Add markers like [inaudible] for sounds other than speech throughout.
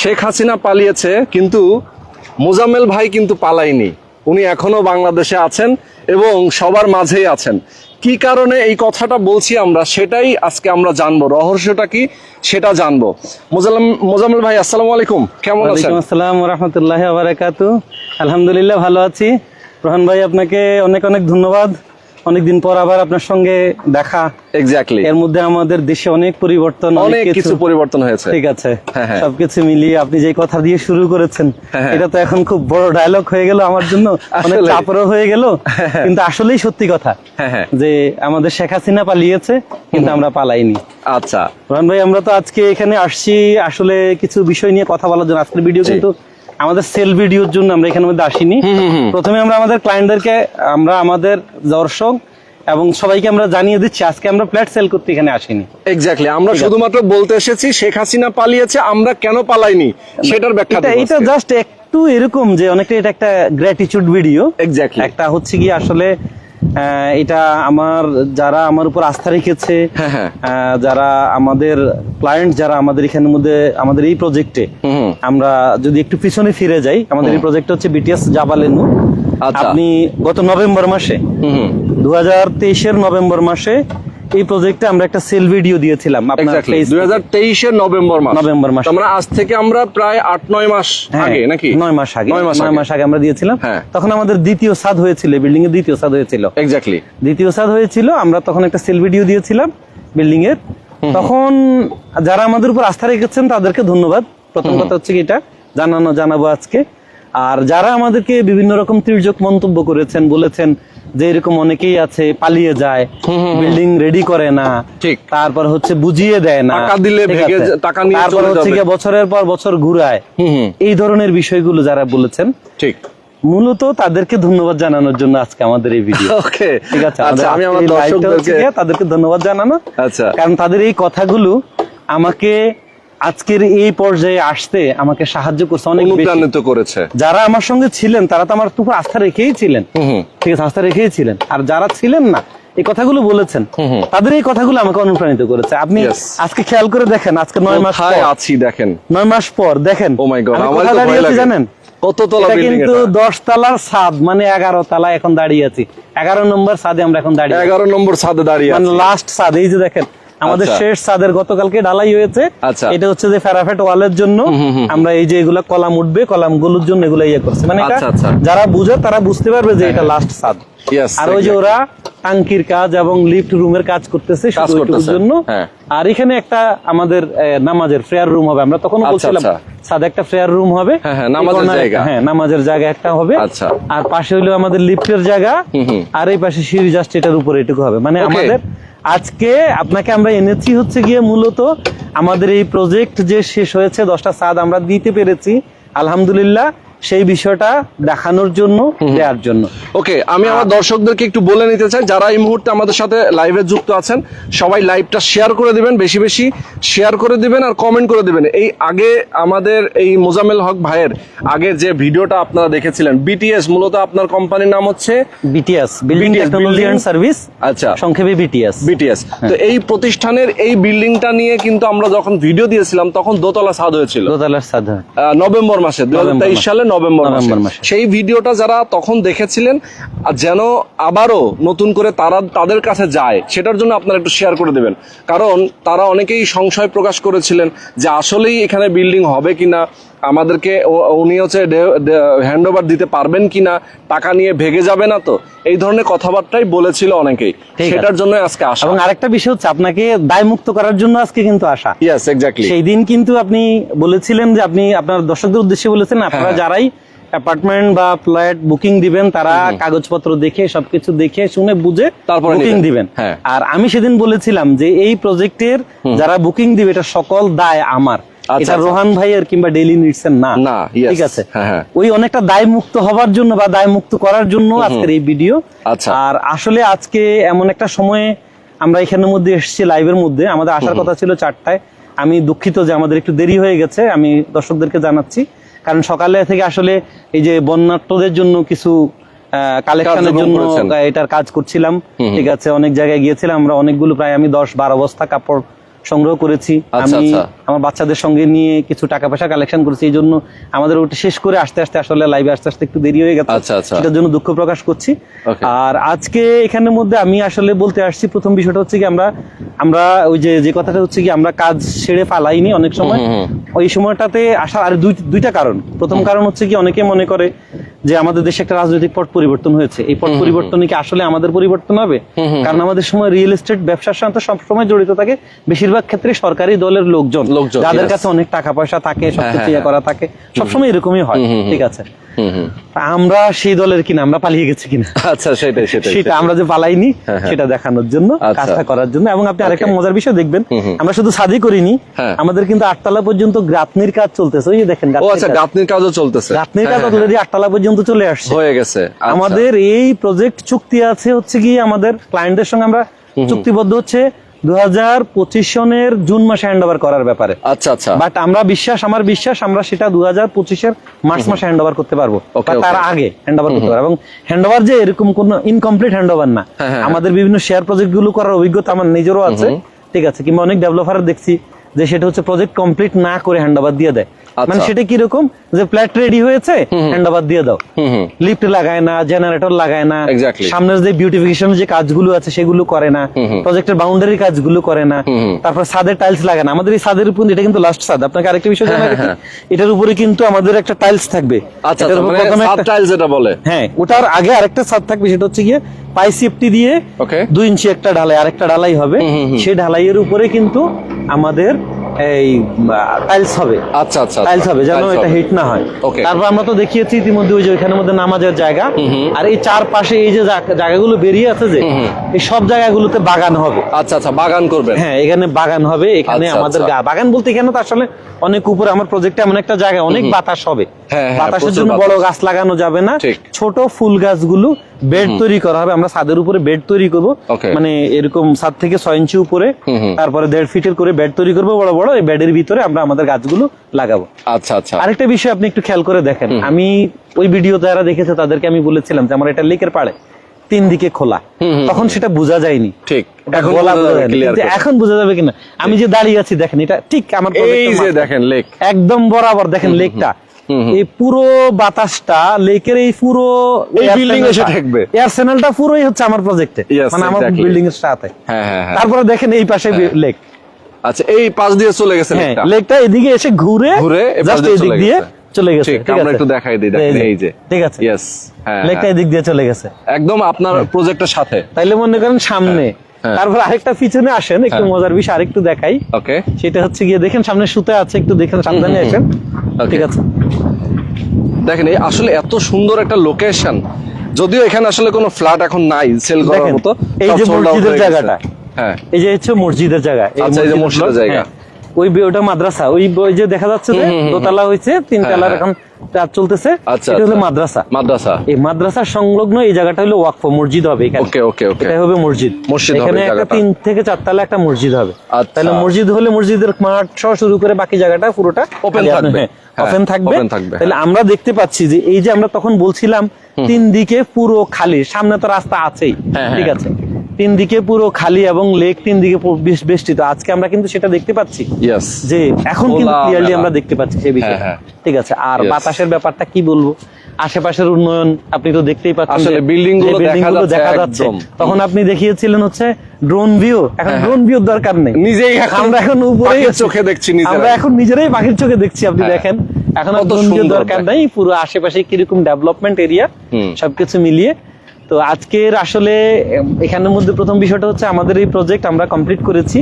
শেখ হাসিনা পালিয়েছে, কিন্তু মোজাম্মেল ভাই কিন্তু পালায়নি। উনি এখনও বাংলাদেশে আছেন এবং সবার মাঝেই আছেন। কি কারণে এই কথাটা বলছি আমরা, সেটাই আজকে আমরা জানব। রহস্যটা কি, সেটা জানব। মোজাম্মেল ভাই, আসসালামু আলাইকুম। কেমন আছেন? আসসালাম রহমতুল্লাহ আলহামদুলিল্লাহ ভালো আছি। রোহান ভাই, আপনাকে অনেক অনেক ধন্যবাদ। অনেকদিন পর আবার আপনার সঙ্গে দেখা। এক্স্যাক্টলি এর মধ্যে আমাদের দেশে অনেক পরিবর্তন অনেক কিছু। পরিবর্তন হয়েছে। ঠিক আছে। হ্যাঁ, হ্যাঁ। সবকিছু মিলিয়ে আপনি যে কথা দিয়ে শুরু করেছেন হ্যাঁ। এটা তো এখন খুব বড় ডায়লগ হয়ে গেল আমার জন্য। অনেক চাপরও হয়ে গেল কিন্তু আসলেই সত্যি কথা। যে আমাদের শেখ হাসিনা পালিয়েছে কিন্তু আমরা পালাইনি। আচ্ছা। রোহান ভাই আমরা তো আজকে এখানে আসছি। আসলে কিছু বিষয় নিয়ে কথা বলার জন্য। আজকের ভিডিও কিন্তু আমাদের সেল ভিডিওর জন্য আমরা এখানে মধ্যে আসিনি। প্রথমে আমরা আমাদের ক্লায়েন্টদেরকে আমরা আমাদের দর্শক এবং সবাইকে আমরা জানিয়ে দিচ্ছি আজকে আমরা ফ্ল্যাট সেল করতে এখানে আসিনি। এক্স্যাক্টলি আমরা শুধুমাত্র বলতে এসেছি শেখ হাসিনা পালিয়েছে আমরা কেন পালাইনি? সেটার ব্যাখ্যা এটা জাস্ট একটু এরকম যে অনেকটা এটা একটা গ্র্যাটিচিউড ভিডিও এক্স্যাক্টলি একটা হচ্ছে কি আসলে এটা আমার যারা আমার উপর আস্থা রেখেছে হ্যাঁ, হ্যাঁ। যারা আমাদের ক্লায়েন্ট যারা আমাদের এখানের মধ্যে আমাদের এই প্রজেক্টে। আমরা যদি একটু পিছনে ফিরে যাই আমাদের এই প্রজেক্ট হচ্ছে বিটিএস জাবালেনু আচ্ছা। আপনি গত নভেম্বর মাসে দু হাজার তেইশের নভেম্বর মাসে এই প্রজেক্টে আমরা একটা সেল ভিডিও দিয়েছিলাম আপনার নভেম্বর মাস। নভেম্বর মাস। আমরা আজ থেকে আমরা প্রায় আট নয় মাস হ্যাঁ, আগে নাকি? নয় মাস আগে নয় মাস নয় আগে। মাস আগে আমরা দিয়েছিলাম। হ্যাঁ। তখন আমাদের দ্বিতীয় সাদ হয়েছিল বিল্ডিং এর দ্বিতীয় সাদ হয়েছিল। এক্স্যাক্টলি দ্বিতীয় সাদ হয়েছিল আমরা তখন একটা সেল ভিডিও দিয়েছিলাম বিল্ডিং এর তখন যারা আমাদের উপর আস্থা রেখেছেন তাদেরকে ধন্যবাদ। প্রথম কথা হচ্ছে কি এটা? জানানো জানাব আজকে। আর যারা আমাদেরকে বিভিন্ন রকম তির্যক মন্তব্য করেছেন বলেছেন যে এরকম অনেকেই আছে পালিয়ে যায় বিল্ডিং রেডি করে না ঠিক। তারপর হচ্ছে বুঝিয়ে দেয় না। টাকা দিলে ভেঙে টাকা নিয়ে তারপর হচ্ছে গিয়ে বছরের পর বছর ঘুরায়। এই ধরনের বিষয়গুলো যারা বলেছেন ঠিক। মূলত তাদেরকে ধন্যবাদ জানানোর জন্য আজকে আমাদের এই ভিডিও ওকে। ঠিক আছে আচ্ছা আমি আমার দর্শকদেরকে তাদেরকে ধন্যবাদ জানানো। আচ্ছা। কারণ তাদের এই কথাগুলো আমাকে আজকের এই পর্যায়ে আসতে আমাকে সাহায্য করছে অনেক অনুপ্রাণিত করেছে। যারা আমার সঙ্গে ছিলেন তারা তো আমার উপর আস্থা রেখেই ছিলেন। ঠিক আছে আস্থা রেখেই ছিলেন। আর যারা ছিলেন না এই কথাগুলো বলেছেন তাদের এই কথাগুলো আমাকে অনুপ্রাণিত করেছে। আপনি আজকে খেয়াল করে দেখেন আজকে নয় মাস আছি দেখেন। নয় মাস পর দেখেন। ও মাই গড আমার দাঁড়িয়ে জানেন? কত তলা বিল্ডিং কিন্তু এটা দশ তলার ছাদ মানে এগারো তলা এখন দাঁড়িয়ে আছি। এগারো নম্বর ছাদে আমরা এখন দাঁড়িয়ে আছি। 11 নম্বর ছাদে দাঁড়িয়ে মানে লাস্ট ছাদ এই যে দেখেন। আমাদের আচ্ছা। শেষ ছাদের গতকালকে ঢালাই হয়েছে আচ্ছা। এটা হচ্ছে যে ফেরাফেট ওয়ালের জন্য আমরা এই যে এগুলা কলাম উঠবে কলামগুলোর জন্য এগুলো ইয়ে করছে মানে আচ্ছা। যারা বুঝে তারা বুঝতে পারবে যে এটা লাস্ট ছাদ Yes, আর ওই যে ওরা টাঙ্কির কাজ এবং লিফট রুমের কাজ করতেছে জন্য। হ্যাঁ। আর এখানে একটা আমাদের নামাজের ফ্রেয়ার রুম হবে। আমরা তখন আচ্ছা, বলছিলাম আচ্ছা। ছাদে একটা ফ্রেয়ার রুম হবে। হ্যাঁ, হ্যাঁ, নামাজের জায়গা। একটা- হ্যাঁ নামাজের জায়গা একটা হবে। আচ্ছা। আর পাশে হইল আমাদের লিফটের জায়গা। আর এই পাশে সিঁড়ি জাস্ট এটার উপরে এটুকু হবে। মানে আমাদের আজকে আপনাকে আমরা এনেছি হচ্ছে গিয়ে মূলত আমাদের এই প্রজেক্ট যে শেষ হয়েছে দশটা সাদ আমরা দিতে পেরেছি। আলহামদুলিল্লাহ সেই বিষয়টা দেখানোর জন্য দেওয়ার জন্য। ওকে আমি আমার দর্শকদেরকে একটু বলে নিতে চাই যারা এই মুহূর্তে আমাদের সাথে লাইভে যুক্ত আছেন সবাই লাইভটা শেয়ার করে দিবেন বেশি বেশি শেয়ার করে দিবেন আর কমেন্ট করে দিবেন। এই আগে আমাদের এই মোজামেল হক ভাইয়ের আগে যে ভিডিওটা আপনারা দেখেছিলেন বিটিএস মূলত আপনার কোম্পানির নাম হচ্ছে BTS building technology and service আচ্ছা। সংক্ষেপে বিটিএস বিটিএস হ্যাঁ। তো এই প্রতিষ্ঠানের এই বিল্ডিংটা নিয়ে কিন্তু আমরা যখন ভিডিও দিয়েছিলাম তখন দোতলা ছাদ হয়েছিল। দোতলার সাদ হয়। নভেম্বর মাসে মাসে। সালে নভেম্বর মাসে। সেই ভিডিওটা যারা তখন দেখেছিলেন যেন আবারও নতুন করে তারা তাদের কাছে যায় সেটার জন্য আপনারা একটু শেয়ার করে দেবেন কারণ তারা অনেকেই সংশয় প্রকাশ করেছিলেন যে আসলেই এখানে বিল্ডিং হবে কিনা আমাদেরকে উনি হচ্ছে হ্যান্ড ওভার দিতে পারবেন কিনা টাকা নিয়ে ভেগে যাবে না তো? এই ধরনের কথাবার্তাই বলেছিল অনেকেই। সেটার জন্য আজকে আসা। এবং আরেকটা বিষয় হচ্ছে আপনাকে দায় মুক্ত করার জন্য আজকে কিন্তু আসা। ইয়েস এক্স্যাক্টলি সেই দিন কিন্তু আপনি বলেছিলেন যে আপনি আপনার দর্শকদের উদ্দেশ্যে বলেছেন আপনারা হ্যাঁ। যারাই অ্যাপার্টমেন্ট বা ফ্ল্যাট বুকিং দিবেন তারা কাগজপত্র দেখে সবকিছু দেখে শুনে বুঝে তারপরে বুকিং দিবেন। হ্যাঁ। আর আমি সেদিন বলেছিলাম যে এই প্রজেক্টের যারা বুকিং দিবে এটা সকল দায় আমার। এটা আচ্ছা। রোহান ভাইয়ের কিংবা ডেইলি নিডস এর না। না, ঠিক আছে? হ্যাঁ, হ্যাঁ। ওই অনেকটা দায় মুক্ত হবার জন্য বা দায় মুক্ত করার জন্য আজকের এই ভিডিও আচ্ছা। আর আসলে আজকে এমন একটা সময়ে আমরা এখানের মধ্যে এসেছি লাইভের মধ্যে। আমাদের আসার কথা ছিল চারটায়। আমি দুঃখিত যে আমাদের একটু দেরি হয়ে গেছে। আমি দর্শকদেরকে জানাচ্ছি। কারণ সকালে থেকে আসলে এই যে বন্যার্থদের জন্য কিছু কালেকশনের জন্য এটার কাজ করছিলাম। ঠিক আছে অনেক জায়গায় গিয়েছিলাম আমরা। অনেকগুলো প্রায় আমি দশ বারো বস্তা কাপড় সংগ্রহ করেছি। আচ্ছা, আমি আচ্ছা। আমার বাচ্চাদের সঙ্গে নিয়ে কিছু টাকা পয়সা কালেকশন করেছি। এই জন্য আমাদের ওটা শেষ করে আসতে আসতে আসলে লাইভে আসতে আসতে একটু দেরি হয়ে গেছে। আচ্ছা। সেটার জন্য দুঃখ প্রকাশ করছি। আর আজকে এখানের মধ্যে আমি আসলে বলতে আসছি প্রথম বিষয়টা হচ্ছে কি আমরা আমরা ওই যে যে কথাটা হচ্ছে কি আমরা কাজ ছেড়ে ফালাইনি অনেক সময়। ওই সময়টাতে আসার আর দুই দুইটা কারণ। প্রথম কারণ হচ্ছে কি অনেকে মনে করে যে আমাদের দেশে একটা রাজনৈতিক পট পরিবর্তন হয়েছে। এই পট পরিবর্তনে কি আসলে আমাদের পরিবর্তন হবে? কারণ আমাদের সময় রিয়েল এস্টেট ব্যবসার সাথে সবসময় জড়িত থাকে। বেশিরভাগ ক্ষেত্রে সরকারি দলের লোকজন। যাদের কাছে অনেক টাকা পয়সা থাকে সবকিছু হ্যাঁ, ইয়ে করা থাকে সবসময় এরকমই হয় ঠিক আছে? আমরা সেই দলের কিনা আমরা পালিয়ে গেছি কিনা আচ্ছা সেটাই সেটাই সেটা আমরা যে পালাইনি হ্যাঁ, হ্যাঁ। সেটা দেখানোর জন্য আচ্ছা। কাজটা করার জন্য এবং আপনি আরেকটা মজার বিষয় দেখবেন। আমরা শুধু সাদি করিনি হ্যাঁ। আমাদের কিন্তু আটতলা পর্যন্ত গ্রাতনির কাজ চলতেছে ওই দেখেন ও আচ্ছা। গাঁথনির কাজও চলতেছে গাঁথনির কাজ অলরেডি আটতলা পর্যন্ত চলে আসছে হয়ে গেছে আচ্ছা। আমাদের এই প্রজেক্ট চুক্তি আছে হচ্ছে কি আমাদের ক্লায়েন্টদের সঙ্গে আমরা চুক্তিবদ্ধ হচ্ছে দু হাজার পঁচিশ সনের জুন মাসে হ্যান্ড করার ব্যাপারে। আচ্ছা আচ্ছা। বাট আমরা বিশ্বাস আমার বিশ্বাস আমরা সেটা 2025 এর মার্চ মাসে হ্যান্ডওভার করতে পারব। তার আগে হ্যান্ড করতে পারব। এবং হ্যান্ডওভার যে এরকম কোন ইনকমপ্লিট হ্যান্ড না হ্যাঁ, হ্যাঁ, আমাদের বিভিন্ন শেয়ার প্রজেক্টগুলো করার অভিজ্ঞতা আমার নিজেরও আছে। ঠিক আছে কিংবা অনেক ডেভেলপার দেখছি যে সেটা হচ্ছে প্রজেক্ট কমপ্লিট না করে হ্যান্ড দিয়ে দেয়। মানে সেটা কীরকম? যে ফ্ল্যাট রেডি হয়েছে হ্যান্ড দিয়ে দাও। লিফট লাগায় না জেনারেটর লাগায় না। সামনের যে বিউটিফিকেশন যে কাজগুলো আছে সেগুলো করে না। প্রজেক্টের বাউন্ডারি কাজগুলো করে না। তারপর ছাদের টাইলস লাগায় না। আমাদের এই ছাদের উপর এটা কিন্তু লাস্ট ছাদ। আপনাকে আরেকটা বিষয় জানা রাখি এটার উপরে কিন্তু আমাদের একটা টাইলস থাকবে। আচ্ছা আচ্ছা, মানে প্রথমে একটা- সাবটাইল যেটা বলে। হ্যাঁ ওটার আগে আরেকটা ছাদ থাকবে সেটা হচ্ছে গিয়ে পাই সেফটি দিয়ে. দুই ইঞ্চি একটা ঢালাই আরেকটা ঢালাই হবে। সেই ঢালাইয়ের উপরে কিন্তু আমাদের এই টাইলস হবে। আচ্ছা আচ্ছা টাইলস হবে যেন এটা হিট না হয়. তারপর আমরা তো দেখিয়েছি ইতিমধ্যে ওই যে ওইখানের মধ্যে নামাজের জায়গা। আর এই চারপাশে এই যে জায়গাগুলো বেরিয়ে আছে যে এই সব জায়গাগুলোতে বাগান হবে। আচ্ছা আচ্ছা বাগান করবেন। হ্যাঁ এখানে বাগান হবে এখানে আচ্ছা, আমাদের আচ্ছা। বাগান বলতে এখানে তো আসলে অনেক উপরে আমার প্রজেক্টে এমন একটা জায়গা অনেক বাতাস হবে। হ্যাঁ, হ্যাঁ, বাতাসের জন্য বড় গাছ লাগানো যাবে না। ছোট ফুল গাছগুলো বেড তৈরি করা হবে। আমরা ছাদের উপরে বেড তৈরি করব। মানে এরকম ছাদ থেকে ছয় ইঞ্চি উপরে। তারপরে দেড় ফিটের করে বেড তৈরি করব বড় বড়। এই বেডের ভিতরে আমরা আমাদের গাছগুলো লাগাবো। আচ্ছা আচ্ছা। আরেকটা বিষয় আপনি একটু খেয়াল করে দেখেন। আমি ওই ভিডিও যারা দেখেছে তাদেরকে আমি বলেছিলাম যে আমার এটা লেকের পাড়ে তিন দিকে খোলা। তখন সেটা বোঝা যায়নি। ঠিক। এখন বোঝা যাবে কিনা? আমি যে দাঁড়িয়ে আছি দেখেন এটা ঠিক আমার এই যে দেখেন লেক একদম বরাবর দেখেন লেকটা এই পুরো বাতাসটা লেকের এই পুরো এ এসে ঠেকবে। এয়ার চ্যানেলটা পুরোই হচ্ছে আমার প্রজেক্টে মানে আমার বিল্ডিং এর সাথে। হ্যাঁ হ্যাঁ হ্যাঁ। তারপরে দেখেন এই পাশে লেক আচ্ছা এই পাশ দিয়ে চলে গেছে হ্যাঁ লেকটা? এদিকে এসে ঘুরে ঘুরে জাস্ট এদিক দিয়ে। চলে গেছে। ঠিক, আমরা একটু দেখাই দিই, দেখেন, এই যে। ঠিক আছে। Yes, হ্যাঁ, লেকটা হ্যাঁ। এদিক দিয়ে চলে গেছে। একদম আপনার প্রজেক্টের সাথে। তাইলে মনে করেন সামনে। হ্যাঁ। তারপর আরেকটা পিছনে আসেন একটু মজার বিষয় আরেকটু দেখাই। ওকে সেটা হচ্ছে গিয়ে দেখেন সামনে সুতে আছে একটু দেখেন সাবধানে আসেন। ঠিক আছে। দেখেন এই আসলে এত সুন্দর একটা লোকেশন যদিও এখানে আসলে কোনো ফ্ল্যাট এখন নাই সেল করার মতো এই যে মসজিদের জায়গাটা। হ্যাঁ। এই যে হচ্ছে মসজিদের জায়গা আচ্ছা, এই যে মসজিদের জায়গা। হ্যাঁ। ওই ওটা মাদ্রাসা ওই যে দেখা যাচ্ছে যে দোতলা হয়েছে তিন হ্যাঁ, তলার। এখন কাজ চলতেছে আচ্ছা এটা হলো আচ্ছা। মাদ্রাসা। মাদ্রাসা। এই মাদ্রাসার সংলগ্ন এই জায়গাটা হলো ওয়াকফ মসজিদ হবে এখানে। ওকে ওকে ওকে। এটা হবে মসজিদ। মসজিদ এখানে একটা তিন থেকে চারতলা একটা মসজিদ হবে। তাহলে মসজিদ হলে মসজিদের মাঠ সহ শুরু করে বাকি জায়গাটা পুরোটা Open থাকবে। ওপেন থাকবে। তাহলে আমরা দেখতে পাচ্ছি যে এই যে আমরা তখন বলছিলাম তিন দিকে পুরো খালি সামনে তো রাস্তা আছেই হ্যাঁ, ঠিক আছে। তিন দিকে পুরো খালি এবং লেক তিন দিকে বেশ- বেষ্টিত। আজকে আমরা কিন্তু সেটা দেখতে পাচ্ছি। যে এখন কিন্তু ক্লিয়ারলি আমরা দেখতে পাচ্ছি সেই বিষয়টা হ্যাঁ, ঠিক আছে আর বাতাসের ব্যাপারটা কি বলব? আশেপাশের উন্নয়ন আপনি তো দেখতেই পাচ্ছেন আসলে যে- গুলো দেখা যাচ্ছে। তখন আপনি দেখিয়েছিলেন হচ্ছে ড্রোন ভিউ এখন ড্রোন ভিউ দরকার নেই। নিজেই এখন আমরা এখন উপরে চোখে দেখছি। আমরা এখন নিজেরাই পাখির চোখে দেখছি আপনি হ্যাঁ। দেখেন। এখন ড্রোন ভিউ দরকার। নাই পুরো আশেপাশে কীরকম ডেভেলপমেন্ট এরিয়া। সবকিছু মিলিয়ে। তো আজকের আসলে এখানের মধ্যে প্রথম বিষয়টা হচ্ছে আমাদের এই প্রজেক্ট আমরা কমপ্লিট করেছি।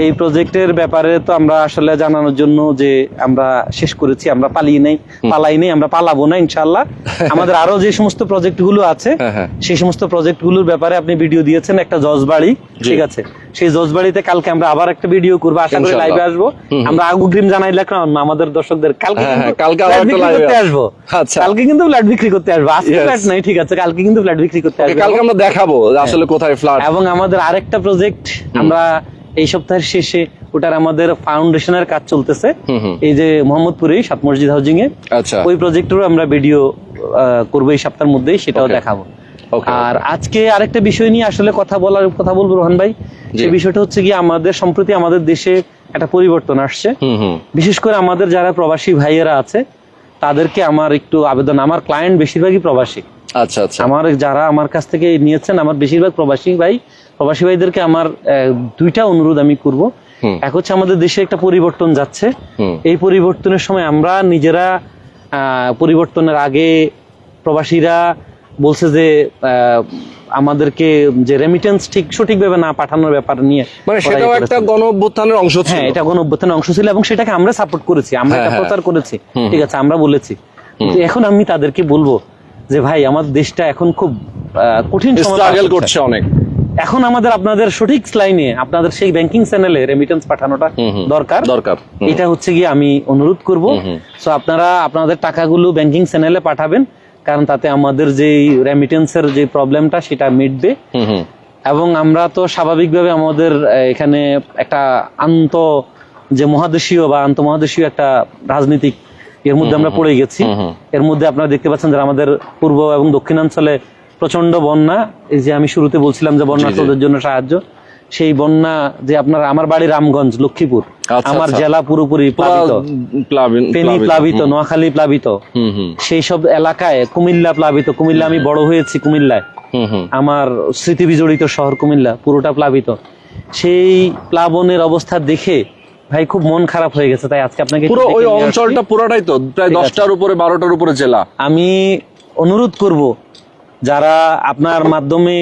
এই প্রজেক্টের ব্যাপারে তো আমরা আসলে জানানোর জন্য যে আমরা শেষ করেছি আমরা পালিয়ে নেই পালাই নেই আমরা পালাবো না ইনশাল্লাহ [laughs] আমাদের আরও যে সমস্ত প্রজেক্টগুলো আছে হ্যাঁ, হ্যাঁ। সেই সমস্ত প্রজেক্টগুলোর ব্যাপারে আপনি ভিডিও দিয়েছেন একটা জজ বাড়ি ঠিক আছে? সেই জজবাড়িতে কালকে আমরা আবার একটা ভিডিও করব আশা করি লাইভে আসব। আমরা আগুগ্রিম জানাই রাখলাম আমাদের দর্শকদের। কালকে হ্যাঁ, হ্যাঁ, কালকে করতে আসব। আচ্ছা। কালকে কিন্তু ফ্ল্যাট বিক্রি করতে আসব। আজকে ফ্ল্যাট নাই ঠিক আছে কালকে কিন্তু ফ্ল্যাট বিক্রি করতে আসব। কালকে আমরা দেখাবো আসলে কোথায় ফ্ল্যাট এবং আমাদের আরেকটা প্রজেক্ট আমরা এই সপ্তাহের শেষে ওটার আমাদের ফাউন্ডেশনের কাজ চলতেছে। এই যে মোহাম্মদপুরে সাত মসজিদ হাউজিং এ আচ্ছা। ওই প্রজেক্টেরও আমরা ভিডিও করব এই সপ্তাহের মধ্যেই সেটাও দেখাবো। আর আজকে আরেকটা বিষয় নিয়ে আসলে কথা বলার কথা বলব রোহান ভাই। সেই বিষয়টা হচ্ছে কি আমাদের সম্প্রতি আমাদের দেশে একটা পরিবর্তন আসছে। বিশেষ করে আমাদের যারা প্রবাসী ভাইয়েরা আছে তাদেরকে আমার একটু আবেদন আমার ক্লায়েন্ট বেশিরভাগই প্রবাসী। আচ্ছা আচ্ছা। আমার যারা আমার কাছ থেকে নিয়েছেন আমার বেশিরভাগ প্রবাসী ভাই প্রবাসী ভাইদেরকে আমার দুইটা অনুরোধ আমি করব। এক হচ্ছে আমাদের দেশে একটা পরিবর্তন যাচ্ছে। এই পরিবর্তনের সময় আমরা নিজেরা আহ, পরিবর্তনের আগে প্রবাসীরা বলছে যে আমাদেরকে যে রেমিটেন্স ঠিক সঠিকভাবে না পাঠানোর ব্যাপার নিয়ে মানে সেটাও একটা। গণ অভ্যুত্থানের অংশ ছিল। হ্যাঁ এটা গণ অভ্যুত্থানের অংশ ছিল এবং সেটাকে আমরা সাপোর্ট করেছি। আমরা হ্যাঁ, এটা হ্যাঁ। প্রচার করেছি। ঠিক আছে আমরা বলেছি। এখন আমি তাদেরকে বলব যে ভাই আমার দেশটা এখন খুব কঠিন স্ট্রাগল করছে। অনেক। এখন আমাদের আপনাদের সঠিক লাইনে আপনাদের সেই ব্যাংকিং চ্যানেলে রেমিটেন্স পাঠানোটা। দরকার। দরকার। এটা হচ্ছে গিয়ে আমি অনুরোধ করব। সো আপনারা আপনাদের টাকাগুলো ব্যাংকিং চ্যানেলে পাঠাবেন। কারণ তাতে আমাদের যে রেমিটেন্সের যে প্রবলেমটা সেটা মিটবে। এবং আমরা তো স্বাভাবিকভাবে আমাদের এখানে একটা আন্ত যে মহাদেশীয় বা আন্তঃমহাদেশীয় একটা রাজনীতিক এর মধ্যে আমরা পড়ে গেছি। এর মধ্যে আপনারা দেখতে পাচ্ছেন যে আমাদের পূর্ব এবং দক্ষিণাঞ্চলে প্রচণ্ড বন্যা। এই যে আমি শুরুতে বলছিলাম যে বন্যার্থদের জন্য সাহায্য। সেই বন্যা যে আপনার আমার বাড়ি রামগঞ্জ লক্ষ্মীপুর আচ্ছা, আমার আচ্ছা। জেলা পুরোপুরি প্লাবিত। ফেনী প্লাবিত। নোয়াখালী প্লাবিত। সেই সব এলাকায় কুমিল্লা প্লাবিত। কুমিল্লা আমি বড় হয়েছি কুমিল্লায়। আমার স্মৃতি বিজড়িত শহর কুমিল্লা পুরোটা প্লাবিত। সেই প্লাবনের অবস্থা দেখে ভাই খুব মন খারাপ হয়ে গেছে তাই আজকে আপনাকে পুরো ওই অঞ্চলটা পুরোটাই তো প্রায় দশটার উপরে বারোটার উপরে জেলা। আমি অনুরোধ করব যারা আপনার মাধ্যমে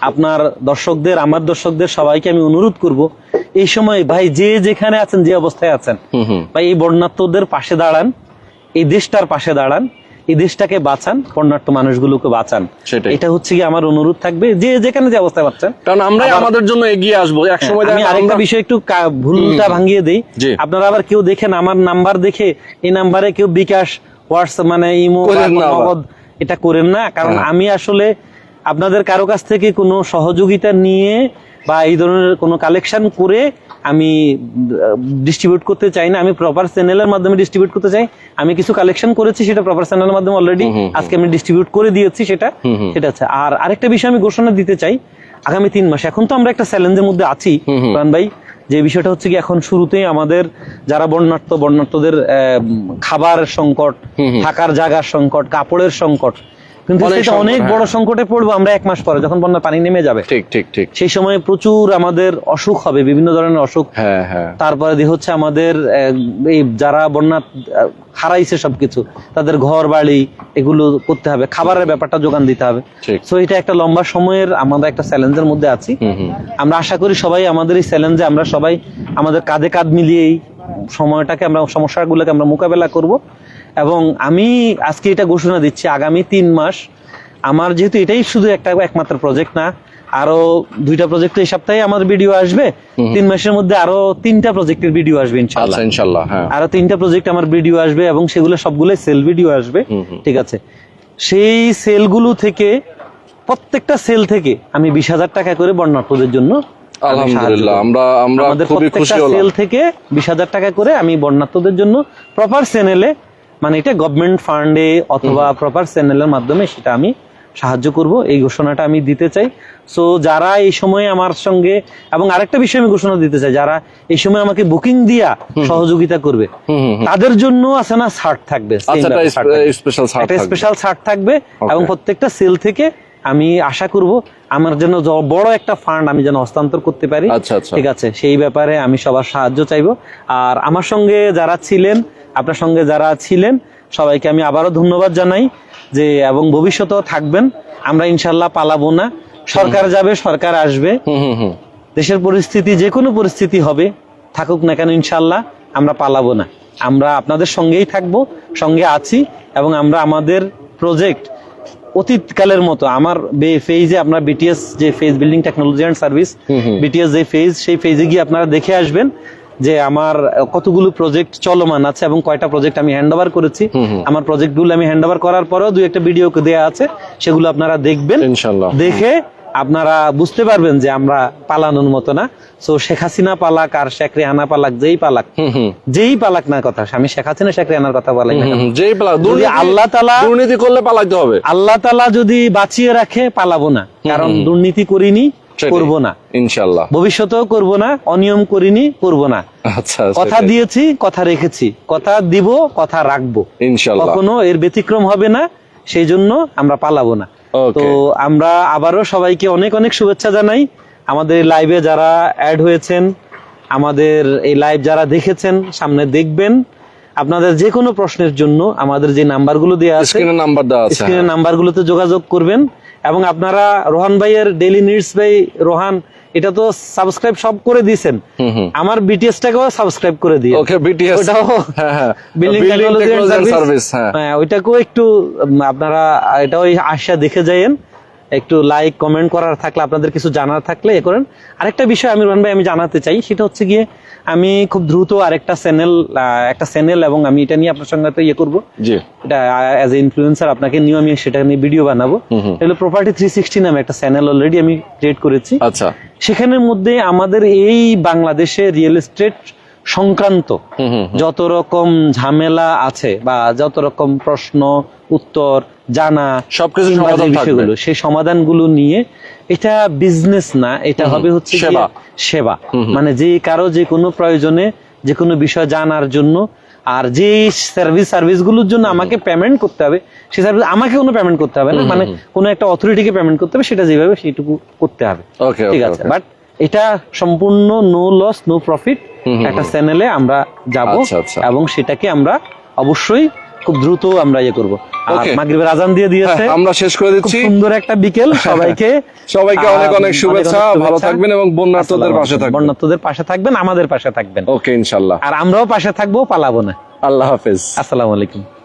আপনার দর্শকদের আমার দর্শকদের সবাইকে আমি অনুরোধ করব এই সময় ভাই যে যেখানে আছেন যে অবস্থায় আছেন ভাই এই বন্যার্থদের পাশে দাঁড়ান এই দেশটার পাশে দাঁড়ান এই দেশটাকে বাঁচান বন্যার্থ মানুষগুলোকে বাঁচান। এটা হচ্ছে কি আমার অনুরোধ থাকবে যে যেখানে যে অবস্থায় পাচ্ছেন কারণ আবার- আমাদের জন্য এগিয়ে আসব। এক সময় হ্যাঁ, আমি আরেকটা আমরা- বিষয় একটু ভুলটা ভাঙিয়ে দেই। আপনারা আবার কেউ দেখেন আমার নাম্বার দেখে এই নাম্বারে কেউ বিকাশ হোয়াটসঅ্যাপ মানে ইমো। নগদ এটা করেন না কারণ হ্যাঁ। আমি আসলে আপনাদের কারও কাছ থেকে কোনো সহযোগিতা নিয়ে বা এই ধরনের কোনো কালেকশন করে আমি ডিস্ট্রিবিউট করতে চাই না আমি প্রপার চ্যানেলের মাধ্যমে ডিস্ট্রিবিউট করতে চাই আমি কিছু কালেকশন করেছি সেটা প্রপার চ্যানেলের মাধ্যমে অলরেডি। আজকে আমি ডিস্ট্রিবিউট করে দিয়েছি সেটা। সেটা আছে আর আরেকটা বিষয় আমি ঘোষণা দিতে চাই আগামী তিন মাস এখন তো আমরা একটা চ্যালেঞ্জের মধ্যে আছি। প্রাণ ভাই যে বিষয়টা হচ্ছে কি এখন শুরুতেই আমাদের যারা বর্ণাঢ্য বর্ণাঢ্যদের আহ, খাবার সংকট। থাকার জায়গার সংকট কাপড়ের সংকট কিন্তু সেটা অনেক হ্যাঁ। বড় সংকটে পড়ব আমরা এক মাস পরে যখন বন্যার পানি নেমে যাবে। ঠিক ঠিক ঠিক। সেই সময় প্রচুর আমাদের অসুখ হবে বিভিন্ন ধরনের অসুখ। হ্যাঁ হ্যাঁ। তারপরে দিয়ে হচ্ছে আমাদের এই যারা বন্যা হারাইছে সবকিছু তাদের ঘর বাড়ি এগুলো করতে হবে খাবারের ব্যাপারটা যোগান দিতে হবে। সো এটা একটা লম্বা সময়ের আমরা একটা চ্যালেঞ্জের মধ্যে আছি। আমরা আশা করি সবাই আমাদের এই চ্যালেঞ্জে আমরা সবাই আমাদের কাঁধে কাঁধ মিলিয়েই সময়টাকে আমরা সমস্যাগুলোকে আমরা মোকাবেলা করব। এবং আমি আজকে এটা ঘোষণা দিচ্ছি আগামী তিন মাস আমার যেহেতু এটাই শুধু একটা একমাত্র প্রজেক্ট না আরও দুইটা প্রজেক্ট এই সপ্তাহে আমার ভিডিও আসবে তিন মাসের মধ্যে আরও তিনটা প্রজেক্টের ভিডিও আসবে ইনশাআল্লাহ। আচ্ছা হ্যাঁ। আরও তিনটা প্রজেক্ট আমার ভিডিও আসবে এবং সেগুলো সবগুলো সেল ভিডিও আসবে। ঠিক আছে? সেই সেলগুলো থেকে প্রত্যেকটা সেল থেকে আমি বিশ হাজার টাকা করে বর্ণার্থদের জন্য আলহামদুলিল্লাহ আমরা আমরা খুবই খুশি হলাম। সেল থেকে বিশ হাজার টাকা করে আমি বর্ণার্থদের জন্য প্রপার চ্যানেলে মানে এটা গভর্নমেন্ট ফান্ডে অথবা প্রপার চ্যানেলের মাধ্যমে সেটা আমি সাহায্য করব এই ঘোষণাটা আমি দিতে চাই সো যারা এই সময়ে আমার সঙ্গে এবং আরেকটা বিষয় আমি ঘোষণা দিতে চাই যারা এই সময় আমাকে বুকিং দিয়া সহযোগিতা করবে। তাদের জন্য আছে না ছাড় থাকবে। একটা স্পেশাল ছাড় থাকবে। এবং প্রত্যেকটা সেল থেকে আমি আশা করব আমার যেন জ- বড় একটা ফান্ড আমি যেন হস্তান্তর করতে পারি আচ্ছা, আচ্ছা। ঠিক আছে সেই ব্যাপারে আমি সবার সাহায্য চাইব আর আমার সঙ্গে যারা ছিলেন আপনার সঙ্গে যারা ছিলেন সবাইকে আমি আবারও ধন্যবাদ জানাই যে এবং ভবিষ্যতেও থাকবেন। আমরা ইনশাল্লাহ পালাবো না। সরকার যাবে সরকার আসবে। দেশের পরিস্থিতি যে কোনো পরিস্থিতি হবে থাকুক না কেন ইনশাল্লাহ আমরা পালাবো না। আমরা আপনাদের সঙ্গেই থাকব সঙ্গে আছি এবং আমরা আমাদের প্রজেক্ট অতীতকালের মতো আমার ফেজে আপনার বিটিএস যে phase building technology and service. BTS যে ফেজ সেই ফেজে গিয়ে আপনারা দেখে আসবেন। যে আমার কতগুলো প্রজেক্ট চলমান আছে এবং কয়টা প্রজেক্ট আমি হ্যান্ড ওভার করেছি। আমার প্রজেক্টগুলো আমি হ্যান্ড ওভার করার পরেও দুই একটা ভিডিও দেওয়া আছে সেগুলো আপনারা দেখবেন। দেখে আপনারা বুঝতে পারবেন যে আমরা পালানোর মতো না। সো শেখ হাসিনা পালাক আর শেখ রেহানা পালাক যেই পালাক যেই পালাক না কথা আমি শেখ হাসিনা শেখ রেহানার কথা বলাই? যেই পালা দুর্নীতি আল্লাহ তাআলা- দুর্নীতি করলে পালাইতে হবে। আল্লাহ তালা যদি বাঁচিয়ে রাখে পালাবো না। কারণ দুর্নীতি করিনি। করব না। ইনশাল্লাহ ভবিষ্যতেও করব না অনিয়ম করিনি করব না। আচ্ছা কথা দিয়েছি কথা রেখেছি। কথা দিব কথা রাখব। ইনশাল্লাহ কখনো এর ব্যতিক্রম হবে না সেই জন্য আমরা পালাবো না। তো আমরা আবারও সবাইকে অনেক অনেক শুভেচ্ছা জানাই। আমাদের লাইভে যারা অ্যাড হয়েছেন আমাদের এই লাইভ যারা দেখেছেন সামনে দেখবেন। আপনাদের যে কোনো প্রশ্নের জন্য আমাদের যে নাম্বারগুলো দেওয়া আছে স্ক্রিনে নাম্বার দেওয়া আছে স্ক্রিনের নাম্বারগুলোতে যোগাযোগ করবেন। এবং আপনারা রোহান ভাইয়ের ডেলি নিডস ভাই রোহান এটা তো সাবস্ক্রাইব সব করে দিয়েছেন। আমার বিটিএস টাকেও সাবস্ক্রাইব করে দিয়ে। ওকে বিটিএস ওটাও হ্যাঁ হ্যাঁ। বিল্ডিং টেকনোলজি সার্ভিস হ্যাঁ। ওইটাকেও একটু আপনারা এটা ওই আশা দেখে যাইয়েন। একটু লাইক কমেন্ট করার থাকলে আপনাদের কিছু জানার থাকলে এ করেন। আরেকটা বিষয় আমি রোহন ভাই আমি জানাতে চাই সেটা হচ্ছে গিয়ে আমি খুব দ্রুত আরেকটা চ্যানেল একটা চ্যানেল এবং আমি এটা নিয়ে আপনার সঙ্গে তো ইয়ে করব। এটা অ্যাজ এ ইনফ্লুয়েন্সার আপনাকে নিয়ে আমি সেটা নিয়ে ভিডিও বানাবো। এগুলো প্রপার্টি থ্রি সিক্সটি নামে একটা চ্যানেল অলরেডি আমি ক্রিয়েট করেছি। আচ্ছা। সেখানের মধ্যে আমাদের এই বাংলাদেশে রিয়েল এস্টেট সংক্রান্ত যত রকম ঝামেলা আছে বা যত রকম প্রশ্ন উত্তর জানা সবকিছু। বিষয়গুলো সেই সমাধানগুলো নিয়ে এটা বিজনেস না এটা হবে হচ্ছে সেবা। মানে যে কারও যে কোনো প্রয়োজনে যে কোনো বিষয় জানার জন্য আর যে সার্ভিস সার্ভিসগুলোর জন্য আমাকে পেমেন্ট করতে হবে সেই সার্ভিস আমাকে কোনো পেমেন্ট করতে হবে না। মানে কোনো একটা অথরিটিকে পেমেন্ট করতে হবে সেটা যেভাবে সেইটুকু করতে হবে। ঠিক আছে? বাট এটা সম্পূর্ণ নো লস নো প্রফিট একটা চ্যানেলে আমরা যাব আচ্ছা, আচ্ছা। এবং সেটাকে আমরা অবশ্যই খুব দ্রুত আমরা ইয়ে করব। আর মাগরিবের আজান দিয়ে দিয়েছে। হ্যাঁ, আমরা শেষ করে দিচ্ছি। সুন্দর একটা বিকেল সবাইকে। সবাইকে অনেক অনেক শুভেচ্ছা ভালো থাকবেন এবং বন্যার্থদের পাশে থাকবেন। বন্যার্থদের পাশে থাকবেন আমাদের পাশে থাকবেন। ওকে ইনশাল্লাহ আর আমরাও পাশে থাকব পালাবো না। আল্লাহ হাফেজ। আসসালামু আলাইকুম।